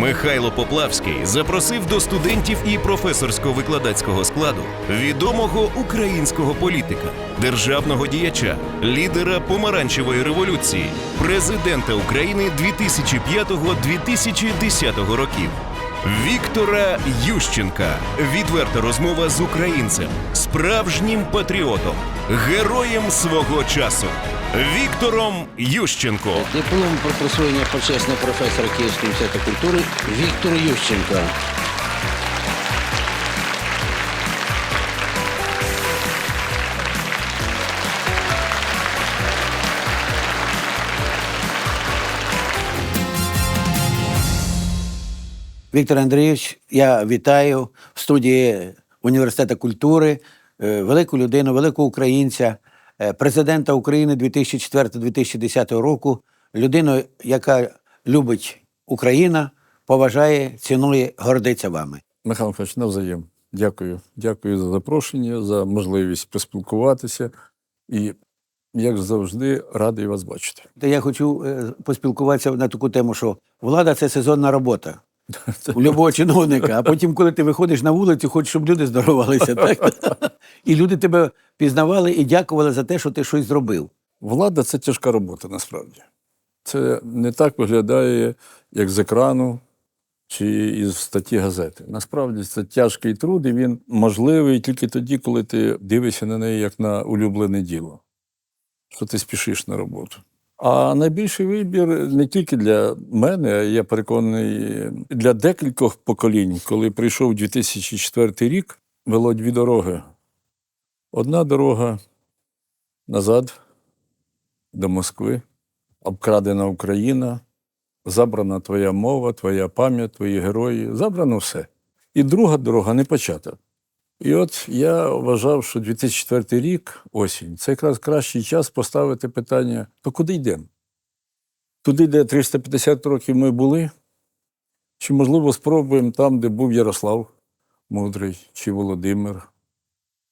Михайло Поплавський запросив до студентів і професорсько-викладацького складу відомого українського політика, державного діяча, лідера помаранчевої революції, президента України 2005-2010 років. Віктора Ющенка. Відверта розмова з українцем, справжнім патріотом, героєм свого часу. Віктором Ющенко. Диплом про присвоєння почесного професора Київської університету культури Віктор Ющенко. Віктор Андрійович, я вітаю в студії університету культури, е, велику людину, великого українця, президента України 2004-2010 року, людину, яка любить Україна, поважає, цінує, гордиться вами. Михайло Михайлович, навзаєм. Дякую. Дякую за запрошення, за можливість поспілкуватися. І, як завжди, радий вас бачити. Та я хочу е, поспілкуватися на таку тему, що влада це сезонна робота. У любого чиновника, а потім, коли ти виходиш на вулицю, хочеш, щоб люди здоровалися, так? І люди тебе пізнавали і дякували за те, що ти щось зробив. Влада це тяжка робота насправді. Це не так виглядає, як з екрану чи із статті газети. Насправді це тяжкий труд, і він можливий тільки тоді, коли ти дивишся на неї як на улюблене діло, що ти спішиш на роботу. А найбільший вибір не тільки для мене, а я переконаний, для декількох поколінь, коли прийшов 2004 рік, вело дві дороги. Одна дорога назад до Москви, обкрадена Україна, забрана твоя мова, твоя пам'ять, твої герої, забрано все. І друга дорога не почата. І от я вважав, що 2004 рік, осінь, це якраз кращий час поставити питання: то куди йдемо? Туди, де 350 років ми були, чи, можливо, спробуємо там, де був Ярослав Мудрий, чи Володимир,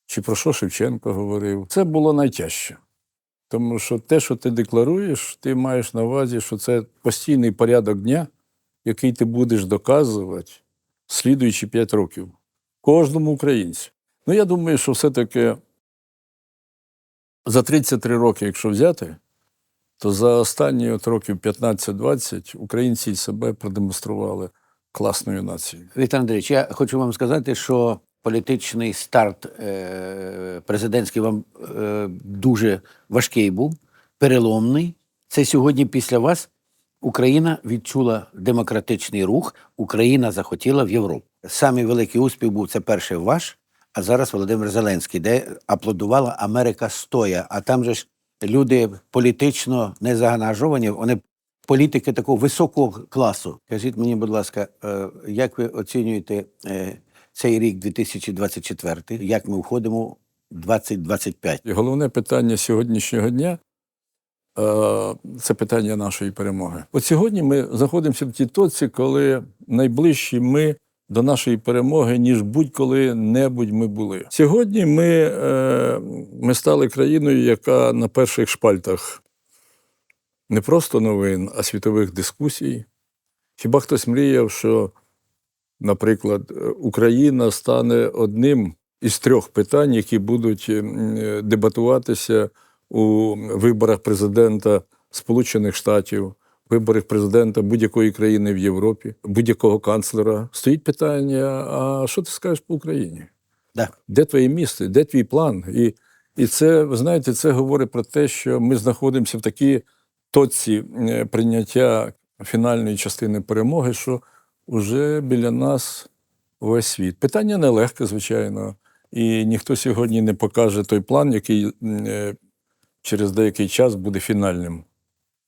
чи про що Шевченко говорив. Це було найтяжче. Тому що те, що ти декларуєш, ти маєш на увазі, що це постійний порядок дня, який ти будеш доказувати слідуючі 5 років кожному українцю. Ну, я думаю, що все-таки за 33 роки, якщо взяти, то за останні от років 15-20 українці себе продемонстрували класною нацією. Віктор Андрійович, я хочу вам сказати, що політичний старт е, президентський вам е, дуже важкий був, переломний. Це сьогодні після вас Україна відчула демократичний рух, Україна захотіла в Європу. Самий великий успіх був це перший ваш, а зараз Володимир Зеленський, де аплодувала Америка стоя. А там же ж люди політично не заангажовані, вони політики такого високого класу. Кажіть мені, будь ласка, е, як ви оцінюєте е, цей рік 2024, як ми входимо в 2025? І головне питання сьогоднішнього дня це питання нашої перемоги. От сьогодні ми знаходимося в тій точці, коли найближчі ми до нашої перемоги, ніж будь-коли-небудь ми були. Сьогодні ми, е, ми стали країною, яка на перших шпальтах не просто новин, а світових дискусій. Хіба хтось мріяв, що, наприклад, е, Україна стане одним із трьох питань, які будуть е, дебатуватися у виборах президента Сполучених Штатів, виборах президента будь-якої країни в Європі, будь-якого канцлера. Стоїть питання: а що ти скажеш по Україні? Да. Де твоє місце, де твій план? І, і це, ви знаєте, це говорить про те, що ми знаходимося в такій точці е, прийняття фінальної частини перемоги, що вже біля нас весь світ. Питання нелегке, звичайно, і ніхто сьогодні не покаже той план, який е, через деякий час буде фінальним.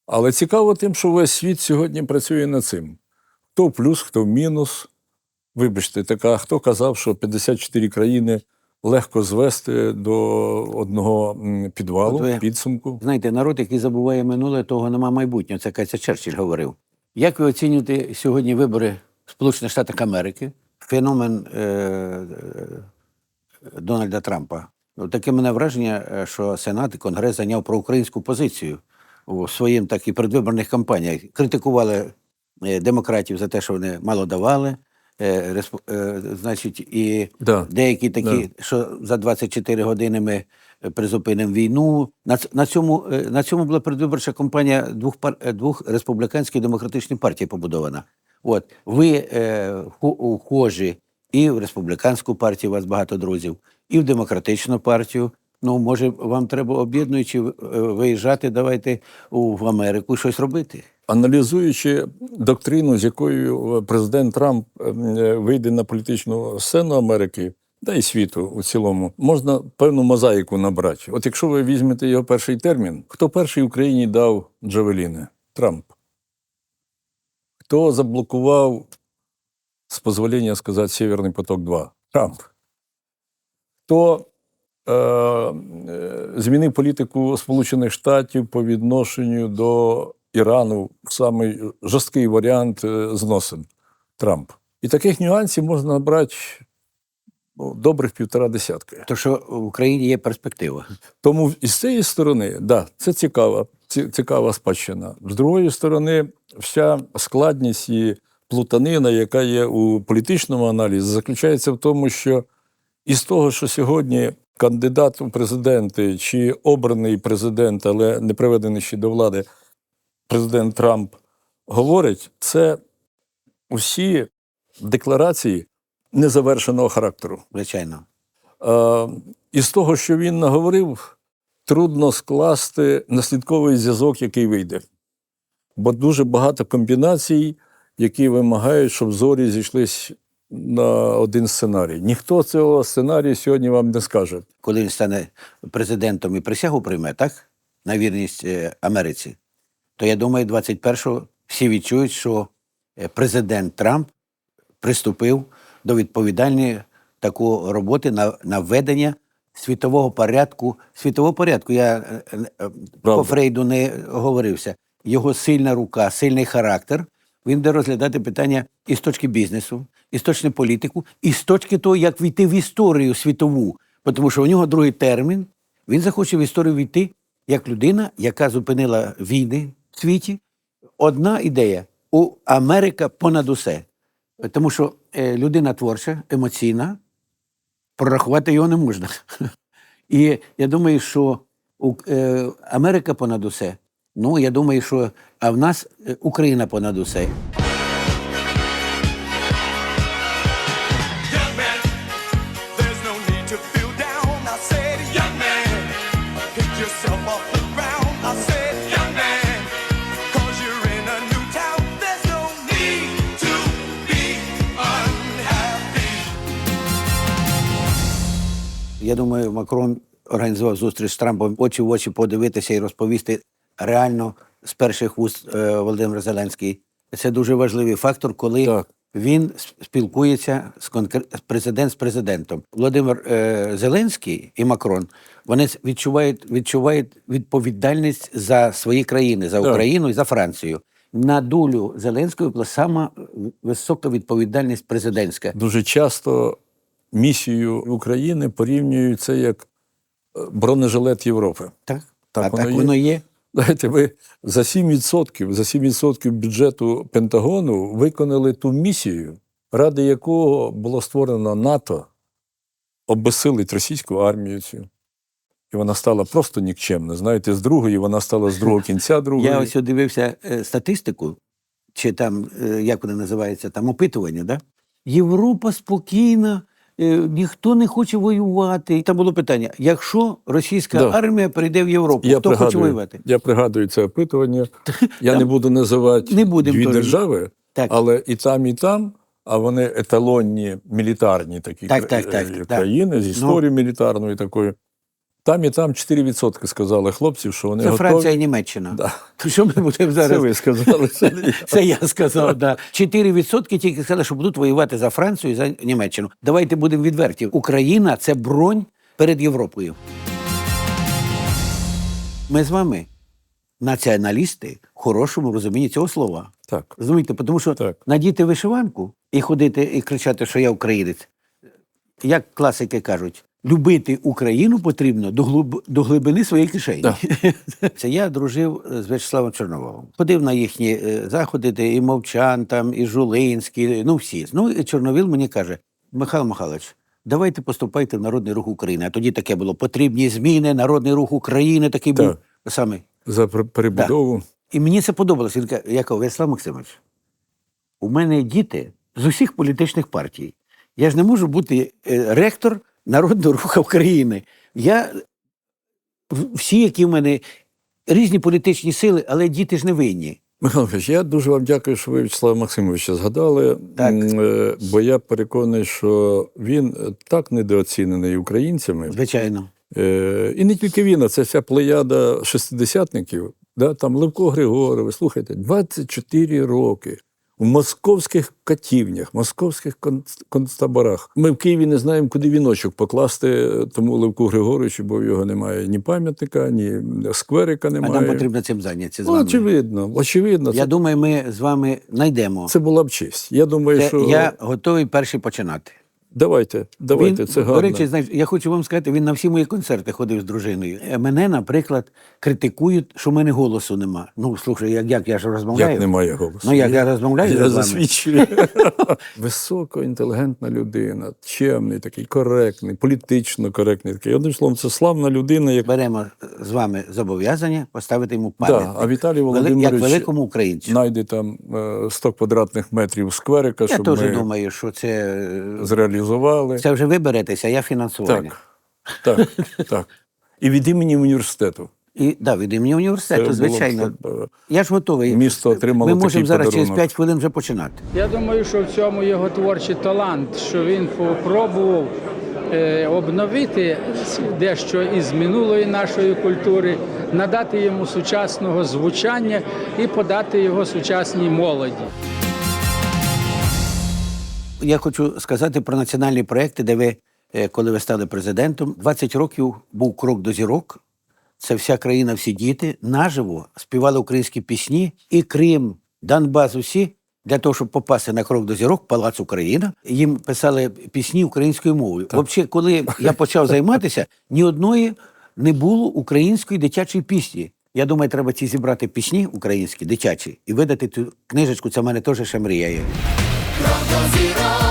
Але цікаво тим, що весь світ сьогодні працює над цим. Хто в плюс, хто в мінус. Вибачте, така, хто казав, що 54 країни легко звести до одного підвалу, От ви- підсумку. Знаєте, народ, який забуває минуле, того нема майбутнього. Це Катя Черчилль говорив. Як ви оцінюєте сьогодні вибори в Сполучених Штатах Америки, феномен е, е, Дональда Трампа? Ну, Таке мене враження, е, що Сенат і Конгрес зайняв проукраїнську позицію у своїм так і передвиборних кампаніях. Критикували е, демократів за те, що вони мало давали. е, Значить, і Да. деякі такі, що за 24 години ми призупинимо війну. На, на, цьому, на цьому була передвиборча кампанія двох, пар, двох республіканських демократичних партій побудована. От ви е, хо- ухожі і в республіканську партію, у вас багато друзів, і в демократичну партію. Ну, може, вам треба об'єднуючи е, виїжджати, давайте в Америку щось робити. Аналізуючи доктрину, з якою е, президент Трамп е, вийде на політичну сцену Америки, та й світу у цілому, можна певну мозаїку набрати. От якщо ви візьмете його перший термін, хто перший Україні дав Джавеліни? Трамп. Хто заблокував, з дозволення сказати, Северний поток 2? Трамп. Хто е, е, змінив політику Сполучених Штатів по відношенню до Ірану в самий жорсткий варіант е, зносин Трамп. І таких нюансів можна набрати ну, добрих півтора десятки. То що в Україні є перспектива. Тому із цієї сторони, да, це цікава, цікава спадщина. З другої сторони, вся складність і плутанина, яка є у політичному аналізі, заключається в тому, що із того, що сьогодні кандидат у президенти чи обраний президент, але не приведений ще до влади, президент Трамп говорить, це усі декларації незавершеного характеру. Звичайно. Е, із того, що він наговорив, трудно скласти наслідковий зв'язок, який вийде. Бо дуже багато комбінацій, які вимагають, щоб зорі зійшлись на один сценарій. Ніхто цього сценарію сьогодні вам не скаже. коли він стане президентом і присягу прийме, так? На вірність е, Америці, то я думаю, 21-го всі відчують, що е, президент Трамп приступив до відповідальної такої роботи на, на введення світового порядку. Світового порядку я е, е, по Фрейду не говорився. Його сильна рука, сильний характер. Він буде розглядати питання і з точки бізнесу, і з точки політику, і з точки того, як війти в історію світову. Тому що у нього другий термін. Він захоче в історію війти як людина, яка зупинила війни в світі. Одна ідея у Америка понад усе. Тому що е, людина творча, емоційна, прорахувати його не можна. І я думаю, що е, Америка понад усе. Ну, я думаю, що а в нас е, Україна понад усе. Я думаю, Макрон організував зустріч з Трампом очі в очі подивитися і розповісти реально з перших вуст е, Володимир Зеленський. Це дуже важливий фактор, коли Так. він спілкується з конкр... президент з президентом. Володимир е, Зеленський і Макрон вони відчувають, відчувають відповідальність за свої країни, за Так. Україну і за Францію. На долю Зеленського була сама висока відповідальність президентська. Дуже часто місію України порівнюють це як е, бронежилет Європи. Так, Так а воно так є. воно є. Знаєте, ви за 7%, за 7% бюджету Пентагону виконали ту місію, ради якого було створено НАТО, обесилить російську армію цю. І вона стала просто нікчемна. Знаєте, з другої вона стала з другого кінця другої. Я ось дивився е, статистику, чи там, е, як вона називається, там опитування, да? Європа спокійна, ніхто не хоче воювати. І там було питання: якщо російська Да. армія прийде в Європу, я хто хоче воювати? Я пригадую це опитування. Я не буду називати Не дві теж. держави, Так. але і там, і там, а вони еталонні мілітарні такі Так, так, так, країни так. з Ну. історією мілітарною такою. Там і там 4% сказали хлопців, що вони Це готові. Франція і Німеччина. Да. То що ми будемо Це ви сказали. Це не я. Це я сказав, да. 4% тільки сказали, що будуть воювати за Францію і за Німеччину. Давайте будемо відверті. Україна це бронь перед Європою. Ми з вами націоналісти в хорошому розумінні цього слова. Так. Розумієте, тому що Так. надіти вишиванку і ходити і кричати, що я українець. Як класики кажуть, любити Україну потрібно до, глиб... до глибини своєї кишені. Це я дружив з В'ячеславом Чорноволом. Ходив на їхні е, заходи, де і Мовчан, там, і Жулинський, ну всі. Ну і Чорновіл мені каже: Михайло Михайлович, давайте поступайте в Народний рух України. А тоді таке було потрібні зміни, Народний рух України такий був саме. За пер- перебудову. І мені це подобалося. Він каже, я кажу, Вячеслав Максимович, у мене діти з усіх політичних партій. Я ж не можу бути е, ректор Народного руху України. Я всі, які в мене різні політичні сили, але діти ж не винні. Михайло Михайлович, я дуже вам дякую, що ви В'ячеслава Максимовича згадали. Так. Е, Бо я переконаний, що він так недооцінений українцями. Звичайно. Е, І не тільки він, а це вся плеяда шестидесятників. Да? Там Левко Григорович, слухайте, 24 роки у московських катівнях, московських кон- концтаборах. Ми в Києві не знаємо, куди віночок покласти тому Левку Григоровичу, бо в його немає ні пам'ятника, ні скверика А немає. нам потрібно цим зайнятися з вами. очевидно, очевидно. Я Це, думаю, ми з вами знайдемо. це була б честь. Я думаю, Це що Я готовий перший починати. Давайте, давайте, він, це гарно. До речі, знаєш, я хочу вам сказати, він на всі мої концерти ходив з дружиною. Е, Мене, наприклад, критикують, що в мене голосу нема. Ну, слухай, як, як я ж розмовляю? Як немає голосу? Ну, як я розмовляю Я засвідчую. Високоінтелігентна людина, чемний, такий коректний, політично коректний. Такий. Одним словом, це славна людина, як Беремо з вами зобов'язання поставити йому да, а Віталій Володимирович як великому українцю. знайде там е, 100 квадратних метрів скверика, Я щоб теж ми думаю, що це, е, зреалізували. це вже ви беретеся, я фінансування. Так, так, так. І від імені університету. І да, від імені університету, було б, звичайно. щоб, е, Я ж готовий. Місто отримало Ми можемо зараз подарунок. через 5 хвилин вже починати. Я думаю, що в цьому його творчий талант, що він попробував е, обновити дещо із минулої нашої культури, надати йому сучасного звучання і подати його сучасній молоді. Я хочу сказати про національні проекти, де ви, е, коли ви стали президентом, 20 років був крок до зірок. Це вся країна, всі діти наживо співали українські пісні, і Крим, Донбас, усі для того, щоб попасти на крок до зірок, Палац Україна, їм писали пісні українською мовою. Взагалі, коли я почав займатися, ні одної не було української дитячої пісні. Я думаю, треба ці зібрати пісні українські, дитячі, і видати цю книжечку. Це в мене теж ще мрія є. До зірок,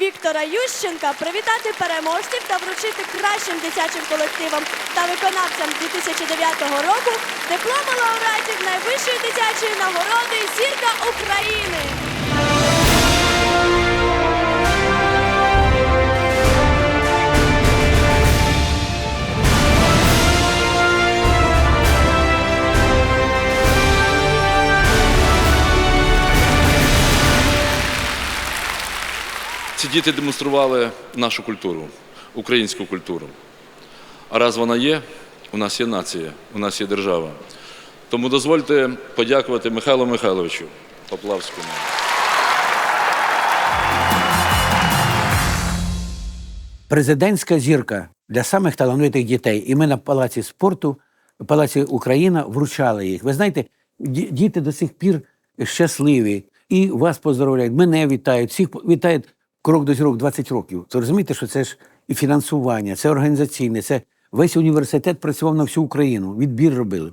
Віктора Ющенка привітати переможців та вручити кращим дитячим колективам та виконавцям 2009 року дипломи лауреатів найвищої дитячої нагороди Зірка України. Ці діти демонстрували нашу культуру, українську культуру. А раз вона є, у нас є нація, у нас є держава. Тому дозвольте подякувати Михайлу Михайловичу Поплавському. президентська зірка для самих талановитих дітей. І ми на палаці спорту, палаці Україна вручали їх. Ви знаєте, діти до сих пір щасливі. І вас поздоровляють, мене вітають, всіх вітають крок до зірок 20 років. То розумієте, що це ж і фінансування, це організаційне, це весь університет працював на всю Україну, відбір робили.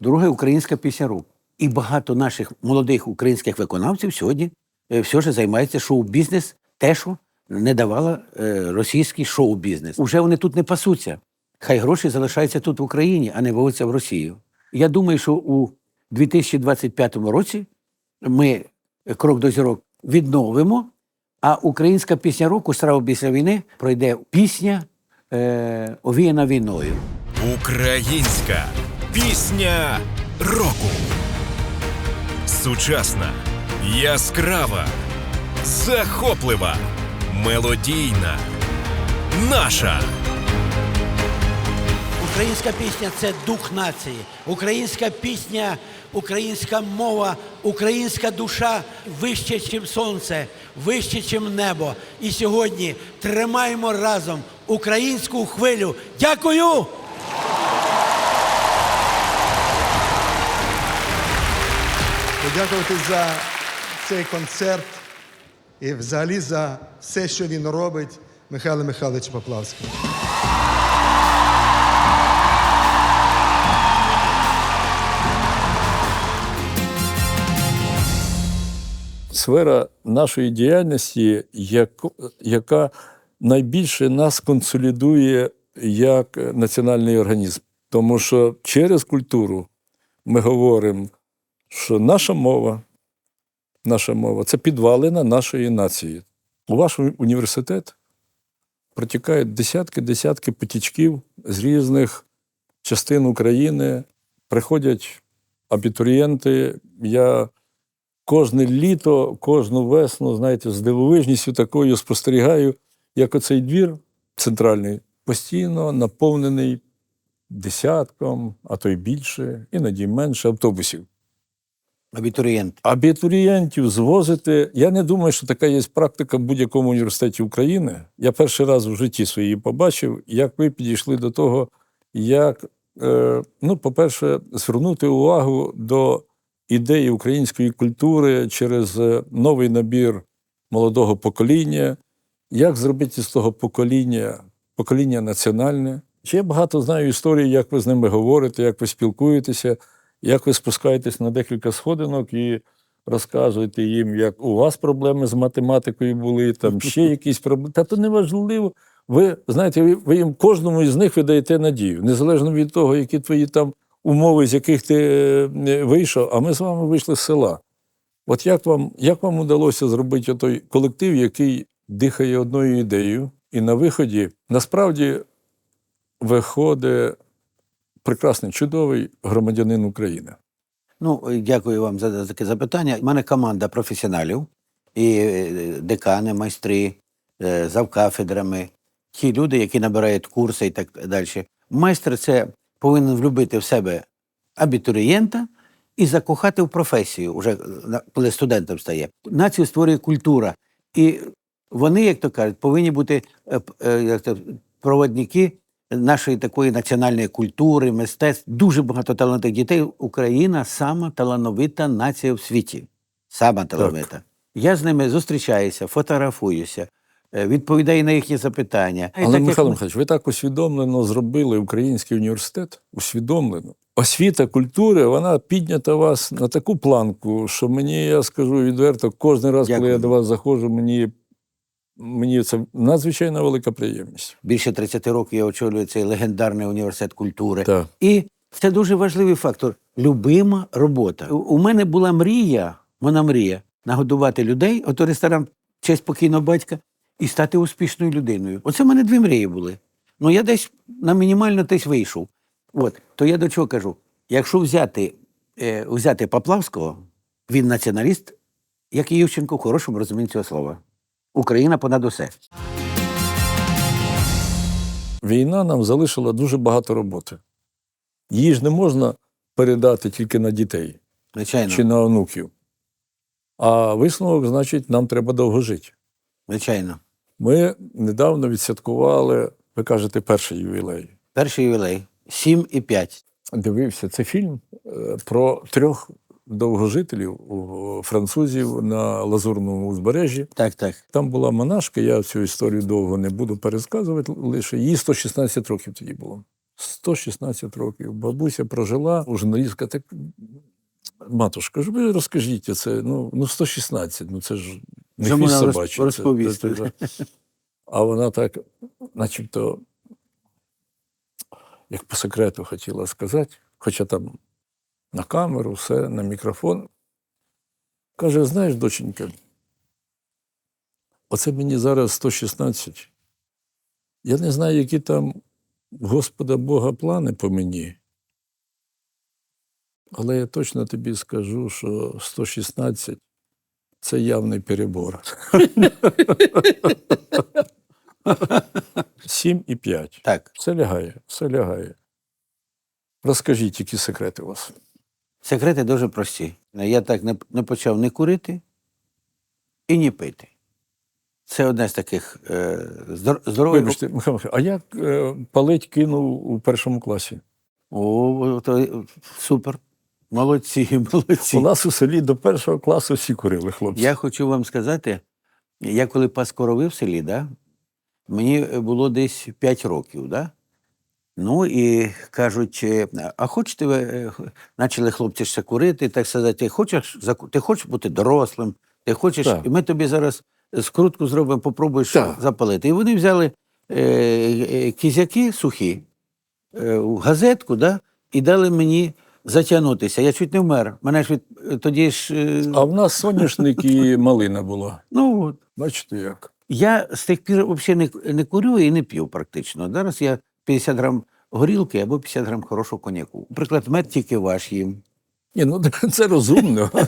Друге українська пісня року. І багато наших молодих українських виконавців сьогодні е, все ж займається шоу-бізнес, те, що не давала е, російський шоу-бізнес. Уже вони тут не пасуться. Хай гроші залишаються тут в Україні, а не виводяться в Росію. Я думаю, що у 2025 році ми е, крок до зірок відновимо, а українська пісня року страва після війни пройде пісня е, овіяна війною. Українська пісня року. Сучасна, яскрава, захоплива, мелодійна. Наша. Українська пісня це дух нації. Українська пісня, українська мова, українська душа вище, ніж сонце, вище, ніж небо. І сьогодні тримаємо разом українську хвилю. Дякую! подякувати за цей концерт і взагалі за все, що він робить, Михайло Михайлович Поплавський. Сфера нашої діяльності, яка найбільше нас консолідує як національний організм. Тому що через культуру ми говоримо, що наша мова, наша мова це підвалина нашої нації. У ваш університет протікають десятки-десятки потічків з різних частин України. Приходять абітурієнти. Я кожне літо, кожну весну, знаєте, з дивовижністю такою спостерігаю, як оцей двір центральний постійно наповнений десятком, а то й більше, іноді менше автобусів. Абітурієнт. Абітурієнтів звозити. Я не думаю, що така є практика в будь-якому університеті України. Я перший раз в житті своїй побачив, як ви підійшли до того, як, е, ну, по-перше, звернути увагу до ідеї української культури через е, новий набір молодого покоління, як зробити з того покоління покоління національне. Ще я багато знаю історій, як ви з ними говорите, як ви спілкуєтеся, як ви спускаєтесь на декілька сходинок і розказуєте їм, як у вас проблеми з математикою були, там ще якісь проблеми. Та то не важливо. Ви знаєте, ви, ви їм кожному із них ви даєте надію, незалежно від того, які твої там умови, з яких ти е, вийшов, а ми з вами вийшли з села. От як вам, як вам удалося зробити той колектив, який дихає одною ідеєю, і на виході насправді виходить прекрасний, чудовий громадянин України. Ну, е, дякую вам за таке запитання. У мене команда професіоналів, і е, декани, майстри, завкафедрами, ті люди, які набирають курси і так далі. Майстер це повинен влюбити в себе абітурієнта і закохати в професію, вже е, коли студентом стає. Націю створює культура. І вони, як то кажуть, повинні бути е, е, як то, проводники нашої такої національної культури, мистецтв. Дуже багато талановитих дітей. Україна сама талановита нація в світі. Сама талановита. Я з ними зустрічаюся, фотографуюся, е, відповідаю на їхні запитання. Але, так, Михайло ми- Михайлович, ви так усвідомлено зробили український університет, усвідомлено. Освіта культури, вона піднята вас на таку планку, що мені, я скажу відверто, кожен раз, коли я до вас заходжу, мені, мені це надзвичайно велика приємність. Більше 30 років я очолюю цей легендарний університет культури. Так. І це дуже важливий фактор. Любима робота. У- У мене була мрія, вона мрія, нагодувати людей, ото ресторан честь покійного батька, і стати успішною людиною. Оце в мене дві мрії були. Ну я десь на мінімально десь вийшов. От, то я до чого кажу? Якщо взяти, е, взяти Поплавського, він націоналіст, як і Ющенко, в хорошому розумінні цього слова. Україна понад усе. Війна нам залишила дуже багато роботи. Її ж не можна передати тільки на дітей Звичайно. чи на онуків. А висновок, значить, нам треба довго жити. Звичайно. Ми недавно відсвяткували, ви кажете, перший ювілей. Перший ювілей 7 і 5. Дивився це фільм е, про трьох довгожителів у французів на Лазурному узбережжі. Так, так. Там була монашка, я цю історію довго не буду пересказувати, лише їй 116 років тоді було. 116 років. Бабуся прожила, у журналістка так. Матушка, ж ви розкажіть це. Ну, ну 116, ну це ж не хвіст собачий. це- розповісти. це- це- А вона так, начебто, як по секрету хотіла сказати, хоча там на камеру, все, на мікрофон. Каже: знаєш, доченька, оце мені зараз 116. Я не знаю, які там Господа Бога плани по мені. Але я точно тобі скажу, що 116 це явний перебор. 7 і 5. Так. Все лягає, все лягає. Розкажіть, які секрети у вас? Секрети дуже прості. Я так не, не почав не курити і не пити. Це одне з таких е, здор- здорових. Вибачте, Михайло, а як е, палить кинув у першому класі? О, то, супер. Молодці, молодці. У нас у селі до першого класу всі курили, хлопці. Я хочу вам сказати, я коли пас корови в селі, да, мені було десь 5 років. Да? Ну і кажуть, е, а хочете ви, е, почали хлопці ще курити, так сказати, ти хочеш, ти хочеш бути дорослим, ти хочеш, Так. і ми тобі зараз скрутку зробимо, попробуєш Так. запалити. І вони взяли е, е, кізяки сухі, е, газетку, да, і дали мені затягнутися. Я чуть не вмер. Мене ж від тоді ж. е, А в нас соняшник і малина була. Ну, от. Бачите як? Я з тих пір взагалі не, не курю і не п'ю практично. Зараз я 50 грам горілки або 50 грам хорошого коньяку. Наприклад, мед тільки ваш їм. Ні, ну це розумно.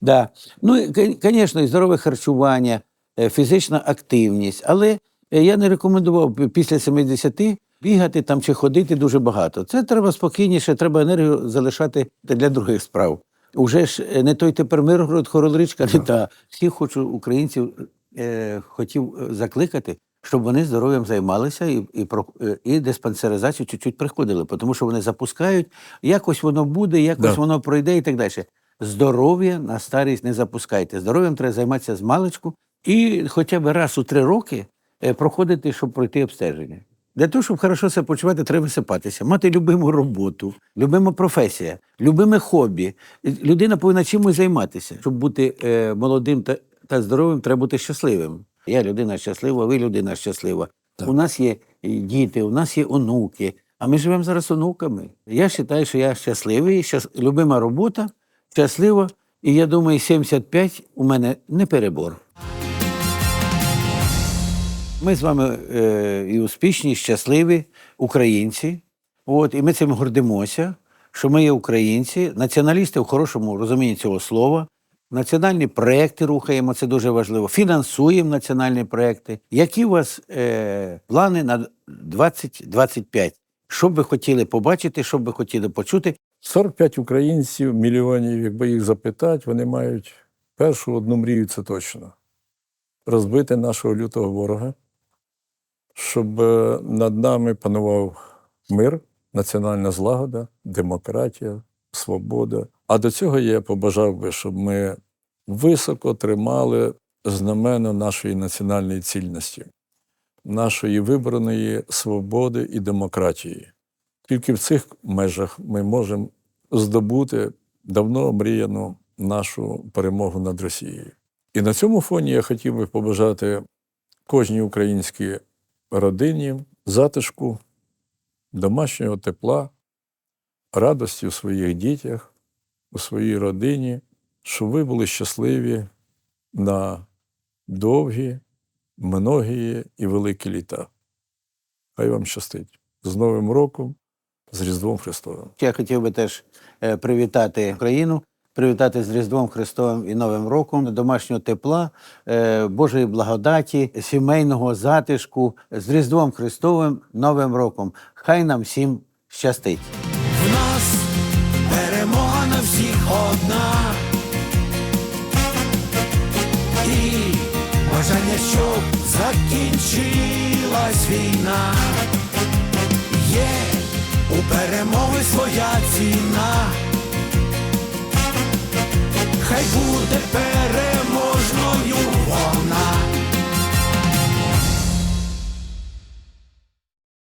Да. Ну, звісно, і здорове харчування, е, фізична активність. Але е, я не рекомендував після 70 бігати там чи ходити дуже багато. Це треба спокійніше, треба енергію залишати для других справ. Уже ж е, не той тепер Миргород, Хоролричка, не та. Всіх хочу українців е, хотів е, закликати, щоб вони здоров'ям займалися і, і, про- е, і диспансеризацію чуть-чуть приходили, тому що вони запускають, якось воно буде, якось Да. воно пройде і так далі. Здоров'я на старість не запускайте. Здоров'ям треба займатися з маличку і хоча б раз у три роки проходити, щоб пройти обстеження. Для того, щоб хорошо себе почувати, треба висипатися, мати любиму роботу, любима професія, любиме хобі. Людина повинна чимось займатися. Щоб бути е, молодим та, та здоровим, треба бути щасливим. Я людина щаслива, ви людина щаслива. У нас є діти, у нас є онуки. А ми живемо зараз онуками. Я вважаю, що я щасливий, щас... любима робота, щаслива. І я думаю, 75 у мене не перебор. Ми з вами е, і успішні, і щасливі українці. От, і ми цим гордимося, що ми є українці, націоналісти в хорошому розумінні цього слова. Національні проекти рухаємо, це дуже важливо. Фінансуємо національні проекти. Які у вас е, плани на 2025? Що б ви хотіли побачити, що б ви хотіли почути? 45 українців, мільйонів, якби їх запитати, вони мають першу одну мрію, це точно. Розбити нашого лютого ворога, щоб е, над нами панував мир, національна злагода, демократія, свобода. А до цього я побажав би, щоб ми високо тримали знамено нашої національної цільності, нашої вибраної свободи і демократії. Тільки в цих межах ми можемо здобути давно мріяну нашу перемогу над Росією. І на цьому фоні я хотів би побажати кожній українській родині затишку, домашнього тепла, радості у своїх дітях, у своїй родині, щоб ви були щасливі на довгі, многі і великі літа. Хай вам щастить. З Новим роком, з Різдвом Христовим. Я хотів би теж е, привітати Україну, привітати з Різдвом Христовим і Новим роком, домашнього тепла, е, Божої благодаті, сімейного затишку з Різдвом Христовим, Новим роком. Хай нам всім щастить. В нас перемога на всіх одна. І бажання, щоб закінчилась війна. Є у перемоги своя ціна. Vai, pé.